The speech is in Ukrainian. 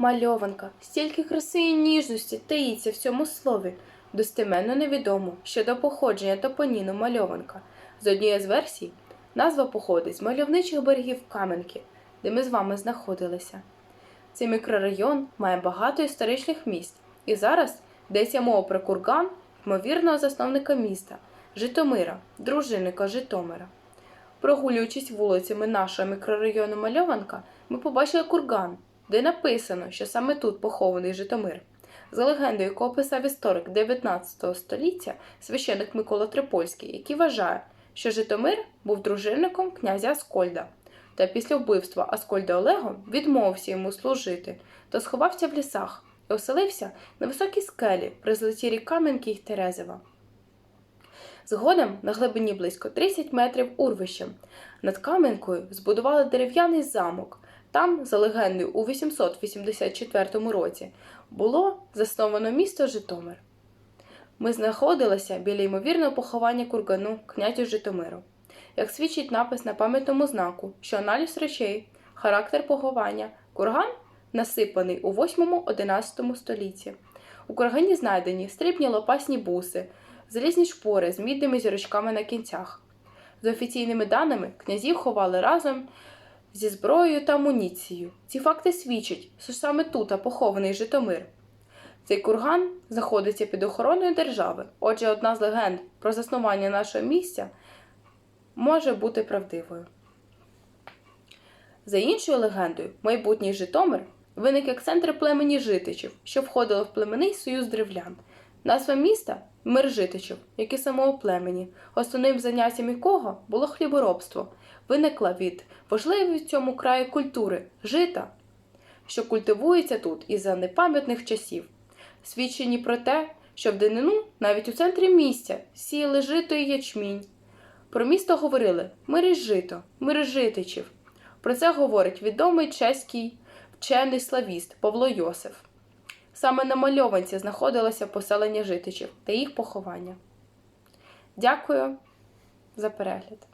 Мальованка, стільки краси і ніжності таїться в цьому слові. Достеменно невідомо щодо походження топоніну мальованка. З однієї з версій, назва походить з мальовничих берегів Кам'янки, де ми з вами знаходилися. Цей мікрорайон має багато історичних місць, і зараз йдеться мова про курган ймовірного засновника міста Житомира, дружинника Житомира. Прогулюючись вулицями нашого мікрорайону Мальованка, ми побачили курган, де написано, що саме тут похований Житомир. За легендою, яку описав історик 19 століття священик Микола Трипольський, який вважає, що Житомир був дружинником князя Аскольда. Та після вбивства Аскольда Олего відмовився йому служити та сховався в лісах і оселився на високій скелі при злеті рік Кам'янки й Терезева. Згодом на глибині близько 30 метрів урвищем над Кам'янкою збудували дерев'яний замок. Там, за легендою, у 884 році було засновано місто Житомир. Ми знаходилися біля ймовірного поховання кургану князю Житомиру. Як свідчить напис на пам'ятному знаку, що аналіз речей, характер поховання, курган насипаний у 8-11 столітті. У кургані знайдені стрібні лопасні буси, залізні шпори з мідними зірочками на кінцях. За офіційними даними, князів ховали разом зі зброєю та амуніцією. Ці факти свідчать, що саме тут похований Житомир. Цей курган знаходиться під охороною держави. Отже, одна з легенд про заснування нашого місця може бути правдивою. За іншою легендою, майбутній Житомир виник як центр племені житичів, що входило в племенний союз древлян. Назва міста мир житичів, як і самого племені, основним заняттям якого було хліборобство, виникла від важливої в цьому краї культури жита, що культивується тут із за непам'ятних часів, свідчені про те, що в данину навіть у центрі місця сіяли жито і ячмінь. Про місто говорили мир із жито, мир. Про це говорить відомий чеський вчений славіст Павло Йосиф. Саме на мальованці знаходилося поселення житичів та їх поховання. Дякую за перегляд.